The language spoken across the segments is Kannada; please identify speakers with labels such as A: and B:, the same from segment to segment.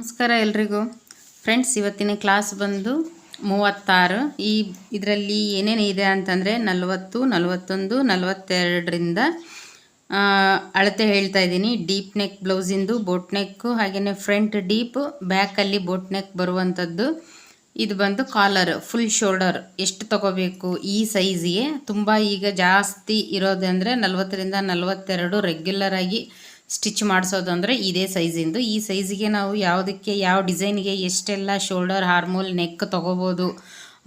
A: ನಮಸ್ಕಾರ ಎಲ್ರಿಗೂ. ಫ್ರೆಂಡ್ಸ್ ಇವತ್ತಿನ ಕ್ಲಾಸ್ ಬಂದು ಮೂವತ್ತಾರು. ಈ ಇದರಲ್ಲಿ ಏನೇನು ಇದೆ ಅಂತಂದರೆ ನಲವತ್ತು, ನಲವತ್ತೊಂದು, ನಲವತ್ತೆರಡರಿಂದ ಅಳತೆ ಹೇಳ್ತಾ ಇದ್ದೀನಿ. ಡೀಪ್ ನೆಕ್ ಬ್ಲೌಸಿಂದು ಬೋಟ್ ನೆಕ್ಕು ಹಾಗೆಯೇ ಫ್ರಂಟ್ ಡೀಪ್ ಬ್ಯಾಕಲ್ಲಿ ಬೋಟ್ ನೆಕ್ ಬರುವಂಥದ್ದು. ಇದು ಬಂದು ಕಾಲರ್ ಫುಲ್ ಶೋಲ್ಡರ್ ಎಷ್ಟು ತಗೋಬೇಕು? ಈ ಸೈಜಿಗೆ ತುಂಬ ಈಗ ಜಾಸ್ತಿ ಇರೋದೆಂದರೆ ನಲವತ್ತರಿಂದ ನಲವತ್ತೆರಡು ರೆಗ್ಯುಲರ್ ಆಗಿ ಸ್ಟಿಚ್ ಮಾಡಿಸೋದು ಅಂದರೆ ಇದೇ ಸೈಜಿಂದು. ಈ ಸೈಜಿಗೆ ನಾವು ಯಾವುದಕ್ಕೆ, ಯಾವ ಡಿಸೈನ್ಗೆ ಎಷ್ಟೆಲ್ಲ ಶೋಲ್ಡರ್ ಹಾರ್ಮೋಲ್ ನೆಕ್ ತೊಗೋಬೋದು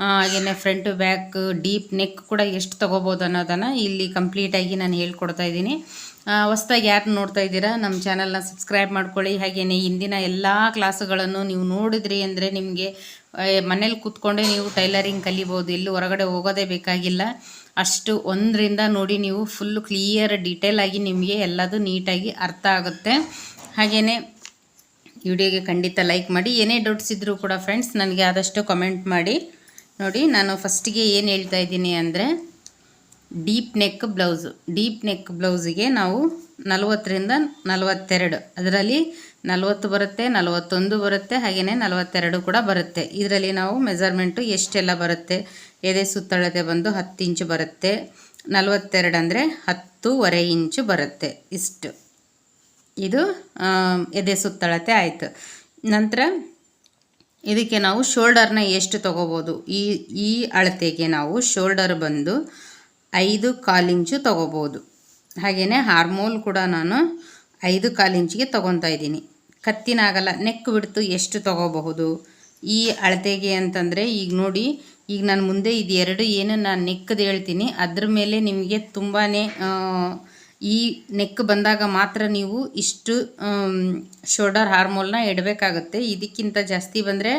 A: ಹಾಗೆಯೇ ಫ್ರಂಟ್, ಬ್ಯಾಕ್, ಡೀಪ್ ನೆಕ್ ಕೂಡ ಎಷ್ಟು ತೊಗೋಬೋದು ಅನ್ನೋದನ್ನು ಇಲ್ಲಿ ಕಂಪ್ಲೀಟಾಗಿ ನಾನು ಹೇಳ್ಕೊಡ್ತಾ ಇದ್ದೀನಿ. ಹೊಸ್ದಾಗಿ ಯಾರು ನೋಡ್ತಾ ಇದ್ದೀರಾ, ನಮ್ಮ ಚಾನಲ್ನ ಸಬ್ಸ್ಕ್ರೈಬ್ ಮಾಡ್ಕೊಳ್ಳಿ. ಹಾಗೆಯೇ ಇಂದಿನ ಎಲ್ಲ ಕ್ಲಾಸುಗಳನ್ನು ನೀವು ನೋಡಿದ್ರಿ ಅಂದರೆ ನಿಮಗೆ ಮನೇಲಿ ಕೂತ್ಕೊಂಡೆ ನೀವು ಟೈಲರಿಂಗ್ ಕಲಿಬೋದು, ಎಲ್ಲಿ ಹೊರಗಡೆ ಹೋಗೋದೇ ಬೇಕಾಗಿಲ್ಲ. ಅಷ್ಟು ಒಂದರಿಂದ ನೋಡಿ ನೀವು ಫುಲ್ ಕ್ಲಿಯರ್ ಡೀಟೇಲ್ ಆಗಿ ನಿಮಗೆ ಎಲ್ಲದು ನೀಟಾಗಿ ಅರ್ಥ ಆಗುತ್ತೆ. ಹಾಗೆಯೇ ವಿಡಿಯೋಗೆ ಖಂಡಿತ ಲೈಕ್ ಮಾಡಿ. ಏನೇ ಡೌಟ್ಸ್ ಇದ್ದರೂ ಕೂಡ ಫ್ರೆಂಡ್ಸ್ ನನಗೆ ಆದಷ್ಟು ಕಮೆಂಟ್ ಮಾಡಿ. ನೋಡಿ, ನಾನು ಫಸ್ಟಿಗೆ ಏನು ಹೇಳ್ತಾ ಇದ್ದೀನಿ ಅಂದರೆ deep neck blouse deep neck ಬ್ಲೌಸಿಗೆ ನಾವು ನಲವತ್ತರಿಂದ ನಲವತ್ತೆರಡು. ಅದರಲ್ಲಿ ನಲವತ್ತು ಬರುತ್ತೆ, ನಲವತ್ತೊಂದು ಬರುತ್ತೆ ಹಾಗೆಯೇ ನಲವತ್ತೆರಡು ಕೂಡ ಬರುತ್ತೆ. ಇದರಲ್ಲಿ ನಾವು ಮೆಜರ್ಮೆಂಟು ಎಷ್ಟೆಲ್ಲ ಬರುತ್ತೆ, ಎದೆ ಸುತ್ತಳತೆ ಬಂದು ಹತ್ತು ಇಂಚು ಬರುತ್ತೆ, ನಲವತ್ತೆರಡು ಅಂದರೆ ಹತ್ತೂವರೆ ಇಂಚು ಬರುತ್ತೆ ಇಷ್ಟು. ಇದು ಎದೆ ಸುತ್ತಳತೆ ಆಯಿತು. ನಂತರ ಇದಕ್ಕೆ ನಾವು ಶೋಲ್ಡರ್ನ ಎಷ್ಟು ತೊಗೋಬೋದು? ಈ ಈ ಅಳತೆಗೆ ನಾವು ಶೋಲ್ಡರ್ ಬಂದು ಐದು ಕಾಲಿಂಚು ತಗೋಬೋದು. ಹಾಗೆಯೇ ಹಾರ್ಮೋಲ್ ಕೂಡ ನಾನು ಐದು ಕಾಲಿಂಚಿಗೆ ತೊಗೊತಾ ಇದ್ದೀನಿ. ಕತ್ತಿನಾಗಲ್ಲ, ನೆಕ್ ಬಿಡ್ತು ಎಷ್ಟು ತಗೋಬಹುದು? ಈ ಅಳತೆಗೆ ಅಂತಂದರೆ ಈಗ ನೋಡಿ, ಈಗ ನಾನು ಮುಂದೆ ಇದು ಎರಡು ಏನು ನಾನು ನೆಕ್ಕದು ಹೇಳ್ತೀನಿ. ಅದ್ರ ಮೇಲೆ ನಿಮಗೆ ತುಂಬಾ ಈ ನೆಕ್ ಬಂದಾಗ ಮಾತ್ರ ನೀವು ಇಷ್ಟು ಶೋಲ್ಡರ್ ಹಾರ್ಮೋಲ್ನ ಇಡಬೇಕಾಗುತ್ತೆ. ಇದಕ್ಕಿಂತ ಜಾಸ್ತಿ ಬಂದರೆ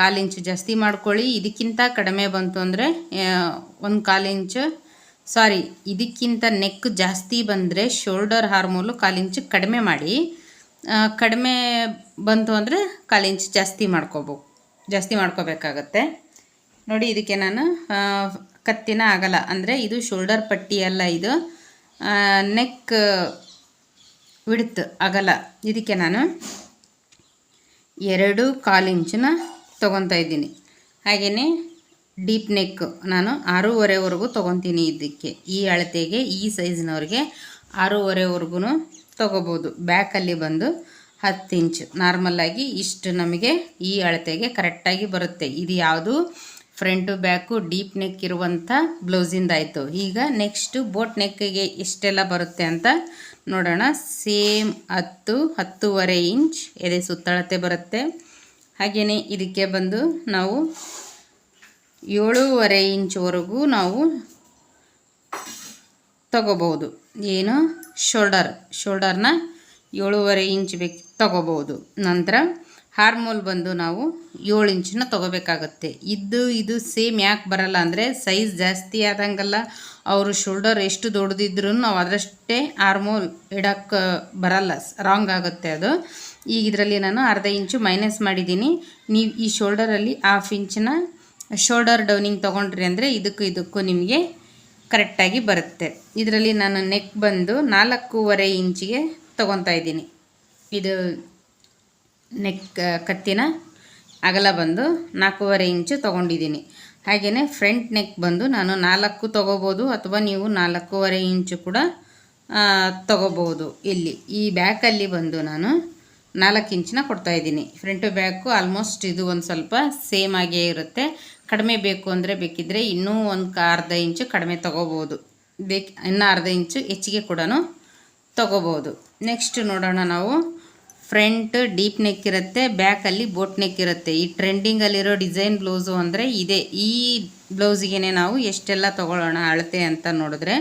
A: ಕಾಲಿಂಚು ಜಾಸ್ತಿ ಮಾಡ್ಕೊಳ್ಳಿ. ಇದಕ್ಕಿಂತ ಕಡಿಮೆ ಬಂತು ಅಂದರೆ ಒಂದು ಕಾಲು ಇಂಚು ಸಾರಿ, ಇದಕ್ಕಿಂತ ನೆಕ್ ಜಾಸ್ತಿ ಬಂದರೆ ಶೋಲ್ಡರ್ ಹಾರ್ಮೋಲು ಕಾಲಿಂಚು ಕಡಿಮೆ ಮಾಡಿ ಕಡಿಮೆ ಬಂತು ಅಂದರೆ ಕಾಲಿಂಚು ಜಾಸ್ತಿ ಮಾಡ್ಕೋಬೇಕು ಜಾಸ್ತಿ ಮಾಡ್ಕೋಬೇಕಾಗತ್ತೆ. ನೋಡಿ ಇದಕ್ಕೆ ನಾನು ಕತ್ತಿನ ಆಗಲ್ಲ, ಅಂದರೆ ಇದು ಶೋಲ್ಡರ್ ಪಟ್ಟಿ ಅಲ್ಲ ಇದು ನೆಕ್ ವಿಡ್ತ್ ಆಗಲ್ಲ. ಇದಕ್ಕೆ ನಾನು ಎರಡು ಕಾಲಿಂಚನ್ನ ತೊಗೊತಾ ಇದ್ದೀನಿ. ಹಾಗೆಯೇ ಡೀಪ್ ನೆಕ್ ನಾನು ಆರೂವರೆವರೆಗೂ ತೊಗೊತೀನಿ ಇದಕ್ಕೆ ಈ ಅಳತೆಗೆ, ಈ ಸೈಜ್ನವ್ರಿಗೆ ಆರೂವರೆವರೆಗೂ ತೊಗೋಬೋದು. ಬ್ಯಾಕಲ್ಲಿ ಬಂದು ಹತ್ತು ಇಂಚು. ನಾರ್ಮಲ್ಲಾಗಿ ಇಷ್ಟು ನಮಗೆ ಈ ಅಳತೆಗೆ ಕರೆಕ್ಟಾಗಿ ಬರುತ್ತೆ. ಇದು ಯಾವುದು? ಫ್ರಂಟು ಬ್ಯಾಕು ಡೀಪ್ ನೆಕ್ ಇರುವಂಥ ಬ್ಲೌಸಿಂದಾಯಿತು ಈಗ ನೆಕ್ಸ್ಟು ಬೋಟ್ ನೆಕ್ಕಿಗೆ ಎಷ್ಟೆಲ್ಲ ಬರುತ್ತೆ ಅಂತ ನೋಡೋಣ. ಸೇಮ್ ಹತ್ತು, ಹತ್ತೂವರೆ ಇಂಚ್ ಎದೆ ಸುತ್ತಳತೆ ಬರುತ್ತೆ. ಹಾಗೆಯೇ ಇದಕ್ಕೆ ಬಂದು ನಾವು ಏಳೂವರೆ ಇಂಚ್ವರೆಗೂ ನಾವು ತಗೋಬೋದು ಏನು? ಶೋಲ್ಡರ್. ಶೋಲ್ಡರ್ನ ಏಳೂವರೆ ಇಂಚ್ ಬೇಕು ತಗೋಬೋದು ನಂತರ ಹಾರ್ಮೋಲ್ ಬಂದು ನಾವು ಏಳು ಇಂಚನ್ನ ತೊಗೋಬೇಕಾಗತ್ತೆ. ಇದು ಇದು ಸೇಮ್ ಯಾಕೆ ಬರಲ್ಲ ಅಂದರೆ ಸೈಜ್ ಜಾಸ್ತಿ ಆದಂಗಲ್ಲ. ಅವರು ಶೋಲ್ಡರ್ ಎಷ್ಟು ದೊಡ್ಡದಿದ್ರೂ ನಾವು ಅದರಷ್ಟೇ ಹಾರ್ಮೋಲ್ ಇಡೋಕ್ಕೆ ಬರಲ್ಲ. ರಾಂಗ್ ಆಗುತ್ತೆ ಅದು. ಈಗ ಇದರಲ್ಲಿ ನಾನು ಅರ್ಧ ಇಂಚು ಮೈನಸ್ ಮಾಡಿದ್ದೀನಿ. ನೀವು ಈ ಶೋಲ್ಡರಲ್ಲಿ ಹಾಫ್ ಇಂಚನ್ನ ಶೋಲ್ಡರ್ ಡೌನಿಂಗ್ ತೊಗೊಂಡ್ರಿ ಅಂದರೆ ಇದಕ್ಕೂ ಇದಕ್ಕೂ ನಿಮಗೆ ಕರೆಕ್ಟಾಗಿ ಬರುತ್ತೆ. ಇದರಲ್ಲಿ ನಾನು ನೆಕ್ ಬಂದು ನಾಲ್ಕೂವರೆ ಇಂಚಿಗೆ ತೊಗೊತಾ ಇದ್ದೀನಿ. ಇದು ನೆಕ್ ಕತ್ತಿನ ಅಗಲ ಬಂದು ನಾಲ್ಕೂವರೆ ಇಂಚು ತೊಗೊಂಡಿದ್ದೀನಿ. ಹಾಗೆಯೇ ಫ್ರಂಟ್ ನೆಕ್ ಬಂದು ನಾನು ನಾಲ್ಕು ತೊಗೋಬೋದು ಅಥವಾ ನೀವು ನಾಲ್ಕೂವರೆ ಇಂಚು ಕೂಡ ತೊಗೋಬೋದು. ಇಲ್ಲಿ, ಈ ಬ್ಯಾಕಲ್ಲಿ ಬಂದು ನಾನು ನಾಲ್ಕು ಇಂಚಿನ ಕೊಡ್ತಾಯಿದ್ದೀನಿ ಫ್ರಂಟು ಬ್ಯಾಕು ಆಲ್ಮೋಸ್ಟ್ ಇದು ಒಂದು ಸ್ವಲ್ಪ ಸೇಮ್ ಆಗೇ ಇರುತ್ತೆ. ಕಡಿಮೆ ಬೇಕು ಅಂದರೆ ಬೇಕಿದ್ದರೆ ಇನ್ನೂ ಒಂದು ಅರ್ಧ ಇಂಚು ಕಡಿಮೆ ತೊಗೋಬೋದು. ಬೇಕು ಇನ್ನೂ ಅರ್ಧ ಇಂಚು ಹೆಚ್ಚಿಗೆ ಕೂಡ ತೊಗೋಬೋದು. ನೆಕ್ಸ್ಟ್ ನೋಡೋಣ ನಾವು. ಫ್ರಂಟ್ ಡೀಪ್ ನೆಕ್ ಇರುತ್ತೆ ಬ್ಯಾಕಲ್ಲಿ ಬೋಟ್ ನೆಕ್ ಇರುತ್ತೆ. ಈ ಟ್ರೆಂಡಿಂಗಲ್ಲಿರೋ ಡಿಸೈನ್ ಬ್ಲೌಸು ಅಂದರೆ ಇದೆ. ಈ ಬ್ಲೌಸಿಗೆ ನಾವು ಎಷ್ಟೆಲ್ಲ ತೊಗೊಳ್ಳೋಣ, ಅಳತೆ ಅಂತ ನೋಡಿದ್ರೆ,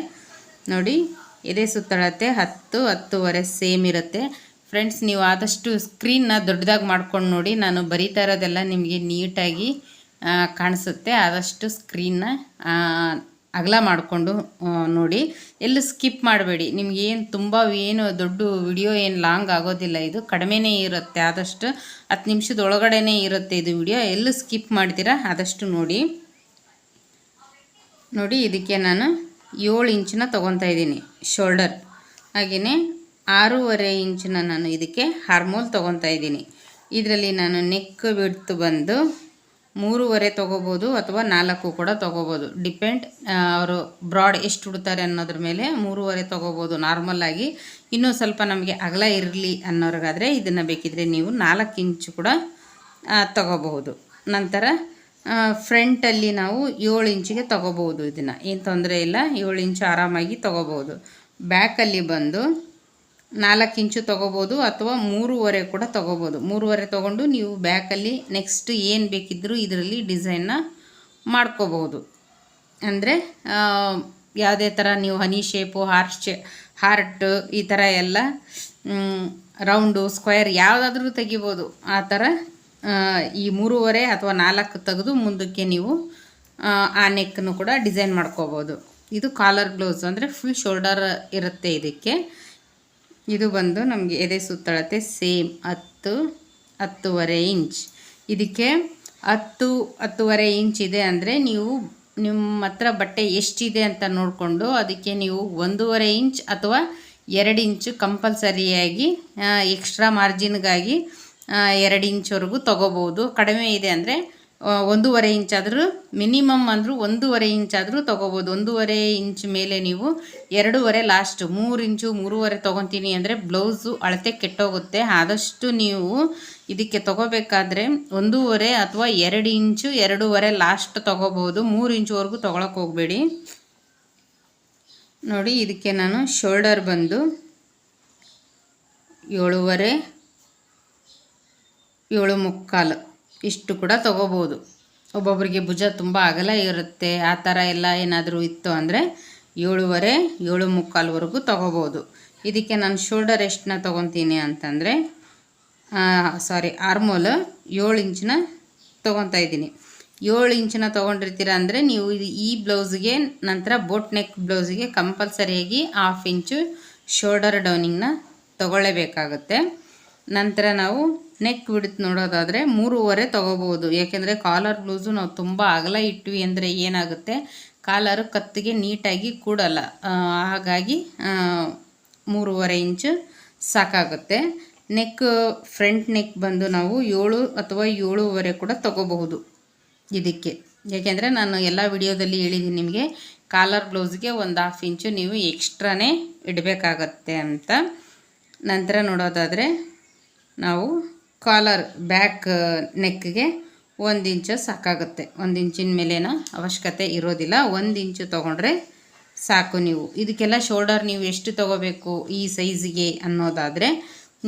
A: ನೋಡಿ, ಎದೆ ಸುತ್ತಳತೆ ಹತ್ತು, ಹತ್ತುವರೆ ಸೇಮ್ ಇರುತ್ತೆ. ಫ್ರೆಂಡ್ಸ್ ನೀವು ಆದಷ್ಟು ಸ್ಕ್ರೀನ್ನ ದೊಡ್ಡದಾಗಿ ಮಾಡ್ಕೊಂಡು ನೋಡಿ. ನಾನು ಬರೀತಾ ಇರೋದೆಲ್ಲ ನಿಮಗೆ ನೀಟಾಗಿ ಕಾಣಿಸುತ್ತೆ. ಆದಷ್ಟು ಸ್ಕ್ರೀನ್ನ ಅಗಲ ಮಾಡಿಕೊಂಡು ನೋಡಿ. ಎಲ್ಲೂ ಸ್ಕಿಪ್ ಮಾಡಬೇಡಿ. ನಿಮ್ಗೆ ಏನು ತುಂಬ ಏನು ದೊಡ್ಡ ವಿಡಿಯೋ ಏನು ಲಾಂಗ್ ಆಗೋದಿಲ್ಲ ಇದು. ಕಡಿಮೆನೇ ಇರುತ್ತೆ. ಆದಷ್ಟು ಹತ್ತು ನಿಮಿಷದ ಒಳಗಡೆನೇ ಇರುತ್ತೆ ಇದು ವಿಡಿಯೋ ಎಲ್ಲೂ ಸ್ಕಿಪ್ ಮಾಡ್ತೀರಾ? ಆದಷ್ಟು ನೋಡಿ. ನೋಡಿ, ಇದಕ್ಕೆ ನಾನು ಏಳು ಇಂಚನ್ನ ತೊಗೊತಾ ಇದ್ದೀನಿ. ಶೋಲ್ಡರ್ ಹಾಗೆಯೇ ಆರೂವರೆ ಇಂಚನ್ನ ನಾನು ಇದಕ್ಕೆ ಹಾರ್ಮೋಲ್ ತೊಗೊತಾ ಇದ್ದೀನಿ. ಇದರಲ್ಲಿ ನಾನು ನೆಕ್ ಬಿಡ್ತು ಬಂದು ಮೂರುವರೆ ತೊಗೋಬೋದು ಅಥವಾ ನಾಲ್ಕು ಕೂಡ ತೊಗೋಬೋದು. ಡಿಪೆಂಡ್ ಅವರು ಬ್ರಾಡ್ ಎಷ್ಟು ಉಡ್ತಾರೆ ಅನ್ನೋದ್ರ ಮೇಲೆ ಮೂರುವರೆ ತೊಗೋಬೋದು ನಾರ್ಮಲ್ಲಾಗಿ ಇನ್ನೂ ಸ್ವಲ್ಪ ನಮಗೆ ಅಗಲ ಇರಲಿ ಅನ್ನೋರಿಗಾದರೆ ಇದನ್ನು ಬೇಕಿದ್ರೆ ನೀವು ನಾಲ್ಕು ಇಂಚು ಕೂಡ ತೊಗೋಬಹುದು. ನಂತರ ಫ್ರಂಟಲ್ಲಿ ನಾವು ಏಳು ಇಂಚಿಗೆ ತೊಗೋಬೋದು ಇದನ್ನು. ಏನು ತೊಂದರೆ ಇಲ್ಲ, ಏಳು ಇಂಚು ಆರಾಮಾಗಿ ತೊಗೋಬೋದು ಬ್ಯಾಕಲ್ಲಿ ಬಂದು ನಾಲ್ಕು ಇಂಚು ತೊಗೋಬೋದು ಅಥವಾ ಮೂರುವರೆ ಕೂಡ ತೊಗೋಬೋದು. ಮೂರುವರೆ ತೊಗೊಂಡು ನೀವು ಬ್ಯಾಕಲ್ಲಿ ನೆಕ್ಸ್ಟ್ ಏನು ಬೇಕಿದ್ದರೂ ಇದರಲ್ಲಿ ಡಿಸೈನ್ನ ಮಾಡ್ಕೋಬೋದು ಅಂದರೆ ಯಾವುದೇ ಥರ ನೀವು ಹನಿ ಶೇಪು ಹಾರ್ಟ್ ಹಾರ್ಟ್ ಈ ಥರ ಎಲ್ಲ ರೌಂಡು ಸ್ಕ್ವೇರ್ ಯಾವುದಾದ್ರೂ ತೆಗಿಬೋದು. ಆ ಥರ ಈ ಮೂರುವರೆ ಅಥವಾ ನಾಲ್ಕು ತೆಗೆದು ಮುಂದಕ್ಕೆ ನೀವು, ಆ ನೆಕ್ಕನ್ನು ಕೂಡ ಡಿಸೈನ್ ಮಾಡ್ಕೋಬೋದು ಇದು ಕಾಲರ್ ಬ್ಲೌಸ್ ಅಂದರೆ ಫುಲ್ ಶೋಲ್ಡರ್ ಇರುತ್ತೆ ಇದಕ್ಕೆ. ಇದು ಬಂದು ನಮಗೆ ಎದೆ ಸುತ್ತಳತೆ ಸೇಮ್ ಹತ್ತು, ಹತ್ತುವರೆ ಇಂಚ್. ಇದಕ್ಕೆ ಹತ್ತು, ಹತ್ತುವರೆ ಇಂಚ್ ಇದೆ ಅಂದರೆ ನೀವು ನಿಮ್ಮ ಹತ್ರ ಬಟ್ಟೆ ಎಷ್ಟಿದೆ ಅಂತ ನೋಡಿಕೊಂಡು ಅದಕ್ಕೆ ನೀವು ಒಂದೂವರೆ ಇಂಚ್ ಅಥವಾ ಎರಡು ಇಂಚು ಕಂಪಲ್ಸರಿಯಾಗಿ ಎಕ್ಸ್ಟ್ರಾ ಮಾರ್ಜಿನ್ಗಾಗಿ ಎರಡು ಇಂಚ್ವರೆಗೂ ತೊಗೋಬೋದು. ಕಡಿಮೆ ಇದೆ ಅಂದರೆ ಒಂದೂವರೆ ಇಂಚಾದರೂ ಮಿನಿಮಮ್ ಅಂದರೂ ಒಂದೂವರೆ ಇಂಚಾದರೂ ತೊಗೋಬೋದು. ಒಂದೂವರೆ ಇಂಚ್ ಮೇಲೆ ನೀವು ಎರಡೂವರೆ ಲಾಸ್ಟ್ ಮೂರು ಇಂಚು ಮೂರುವರೆ ತೊಗೊತೀನಿ ಅಂದರೆ ಬ್ಲೌಸು ಅಳತೆ ಕೆಟ್ಟೋಗುತ್ತೆ. ಆದಷ್ಟು ನೀವು ಇದಕ್ಕೆ ತೊಗೋಬೇಕಾದ್ರೆ ಒಂದೂವರೆ ಅಥವಾ ಎರಡು ಇಂಚು ಎರಡೂವರೆ ಲಾಸ್ಟ್ ತೊಗೋಬೋದು. ಮೂರು ಇಂಚುವರೆಗೂ ತೊಗೊಳಕ್ಕೆ ಹೋಗಬೇಡಿ. ನೋಡಿ, ಇದಕ್ಕೆ ನಾನು ಶೋಲ್ಡರ್ ಬಂದು ಏಳುವರೆ, ಏಳು ಮುಕ್ಕಾಲು ಇಷ್ಟು ಕೂಡ ತೊಗೋಬೋದು. ಒಬ್ಬೊಬ್ಬರಿಗೆ ಭುಜ ತುಂಬ ಅಗಲ ಇರುತ್ತೆ. ಆ ಥರ ಎಲ್ಲ ಏನಾದರೂ ಇತ್ತು ಅಂದರೆ ಏಳುವರೆ, ಏಳು ಮುಕ್ಕಾಲ್ವರೆಗೂ ತೊಗೋಬೋದು. ಇದಕ್ಕೆ ನಾನು ಶೋಲ್ಡರ್ ಎಷ್ಟನ್ನ ತೊಗೊತೀನಿ ಅಂತಂದರೆ ಸಾರಿ ಆರ್ಮೋಲ್ ಏಳು ಇಂಚಿನ ತೊಗೊತಾ ಇದ್ದೀನಿ. ಏಳು ಇಂಚಿನ ತೊಗೊಂಡಿರ್ತೀರ ಅಂದರೆ ನೀವು ಇದು ಈ ಬ್ಲೌಸ್ಗೆ ನಂತರ ಬೋಟ್ ನೆಕ್ ಬ್ಲೌಸ್ಗೆ ಕಂಪಲ್ಸರಿಯಾಗಿ ಹಾಫ್ ಇಂಚು ಶೋಲ್ಡರ್ ಡೌನಿಂಗ್ನ ತೊಗೊಳ್ಳೇಬೇಕಾಗುತ್ತೆ. ನಂತರ ನಾವು ನೆಕ್ ಬಿಡ್ತು ನೋಡೋದಾದರೆ ಮೂರುವರೆ ತೊಗೋಬೋದು. ಯಾಕೆಂದರೆ ಕಾಲರ್ ಬ್ಲೌಸು ನಾವು ತುಂಬ ಅಗಲ ಇಟ್ವಿ ಅಂದರೆ ಏನಾಗುತ್ತೆ? ಕಾಲರ್ ಕತ್ತಿಗೆ ನೀಟಾಗಿ ಕೂಡಲ್ಲ. ಹಾಗಾಗಿ ಮೂರುವರೆ ಇಂಚು ಸಾಕಾಗುತ್ತೆ. ನೆಕ್ ಫ್ರಂಟ್ ನೆಕ್ ಬಂದು ನಾವು ಏಳು ಅಥವಾ ಏಳುವರೆ ಕೂಡ ತೊಗೋಬಹುದು ಇದಕ್ಕೆ. ಏಕೆಂದರೆ ನಾನು ಎಲ್ಲ ವಿಡಿಯೋದಲ್ಲಿ ಹೇಳಿದ್ದೀನಿ ನಿಮಗೆ ಕಾಲರ್ ಬ್ಲೌಸ್ಗೆ ಒಂದು ಹಾಫ್ ಇಂಚು ನೀವು ಎಕ್ಸ್ಟ್ರಾನೇ ಇಡಬೇಕಾಗತ್ತೆ ಅಂತ. ನಂತರ ನೋಡೋದಾದರೆ ನಾವು ಕಾಲರ್ ಬ್ಯಾಕ್ ನೆಕ್ಗೆ ಒಂದು ಇಂಚು ಸಾಕಾಗುತ್ತೆ. ಒಂದು ಇಂಚಿನ ಮೇಲೇನ ಅವಶ್ಯಕತೆ ಇರೋದಿಲ್ಲ. ಒಂದು ಇಂಚು ತೊಗೊಂಡ್ರೆ ಸಾಕು ನೀವು. ಇದಕ್ಕೆಲ್ಲ ಶೋಲ್ಡರ್ ನೀವು ಎಷ್ಟು ತೊಗೋಬೇಕು ಈ ಸೈಜಿಗೆ ಅನ್ನೋದಾದರೆ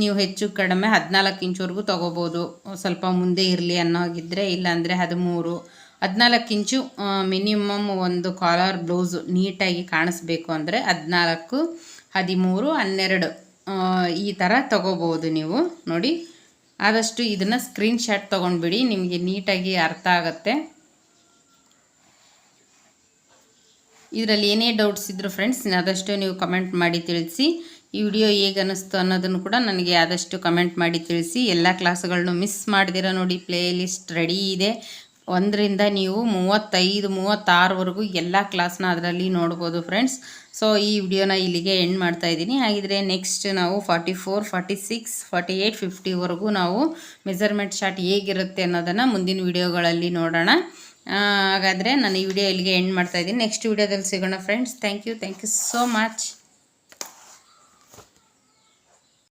A: ನೀವು ಹೆಚ್ಚು ಕಡಿಮೆ ಹದಿನಾಲ್ಕು ಇಂಚುವರೆಗೂ ತೊಗೋಬೋದು. ಸ್ವಲ್ಪ ಮುಂದೆ ಇರಲಿ ಅನ್ನೋಗಿದ್ದರೆ ಇಲ್ಲಾಂದರೆ ಹದಿಮೂರು. ಹದಿನಾಲ್ಕು ಇಂಚು ಮಿನಿಮಮ್ ಒಂದು ಕಾಲರ್ ಬ್ಲೌಸು ನೀಟಾಗಿ ಕಾಣಿಸ್ಬೇಕು ಅಂದರೆ ಹದಿನಾಲ್ಕು, ಹದಿಮೂರು, ಹನ್ನೆರಡು ಈ ಥರ ತೊಗೋಬೋದು ನೀವು. ನೋಡಿ ಆದಷ್ಟು ಇದನ್ನು ಸ್ಕ್ರೀನ್ ಶಾಟ್ ತೊಗೊಂಡ್ಬಿಡಿ, ನಿಮಗೆ ನೀಟಾಗಿ ಅರ್ಥ ಆಗುತ್ತೆ. ಇದರಲ್ಲಿ ಏನೇ ಡೌಟ್ಸ್ ಇದ್ದರೂ ಫ್ರೆಂಡ್ಸ್ ಆದಷ್ಟು ನೀವು ಕಮೆಂಟ್ ಮಾಡಿ ತಿಳಿಸಿ. ಈ ವಿಡಿಯೋ ಹೇಗೆ ಅನ್ನಿಸ್ತು ಅನ್ನೋದನ್ನು ಕೂಡ ನನಗೆ ಆದಷ್ಟು ಕಮೆಂಟ್ ಮಾಡಿ ತಿಳಿಸಿ. ಎಲ್ಲ ಕ್ಲಾಸ್ಗಳನ್ನು ಮಿಸ್ ಮಾಡಿದಿರ ನೋಡಿ ಪ್ಲೇ ಲಿಸ್ಟ್ ರೆಡಿ ಇದೆ. ಒಂದರಿಂದ ನೀವು ಮೂವತ್ತೈದು ಮೂವತ್ತಾರವರೆಗೂ ಎಲ್ಲ ಕ್ಲಾಸ್ನ ಅದರಲ್ಲಿ ನೋಡ್ಬೋದು ಫ್ರೆಂಡ್ಸ್ ಸೊ ಈ ವಿಡಿಯೋನ ಇಲ್ಲಿಗೆ ಎಂಡ್ ಮಾಡ್ತಾ ಇದ್ದೀನಿ. ಹಾಗಿದ್ರೆ ನೆಕ್ಸ್ಟ್ ನಾವು forty four forty six forty eight ಫಿಫ್ಟಿವರೆಗೂ ನಾವು ಮೆಜರ್ಮೆಂಟ್ ಶಾರ್ಟ್ ಹೇಗಿರುತ್ತೆ ಅನ್ನೋದನ್ನು ಮುಂದಿನ ವಿಡಿಯೋಗಳಲ್ಲಿ ನೋಡೋಣ. ಹಾಗಾದರೆ ನಾನು ಈ ವಿಡಿಯೋ ಇಲ್ಲಿಗೆ ಎಂಡ್ ಮಾಡ್ತಾ ಇದ್ದೀನಿ. ನೆಕ್ಸ್ಟ್ ವಿಡಿಯೋದಲ್ಲಿ ಸಿಗೋಣ friends thank you thank you so much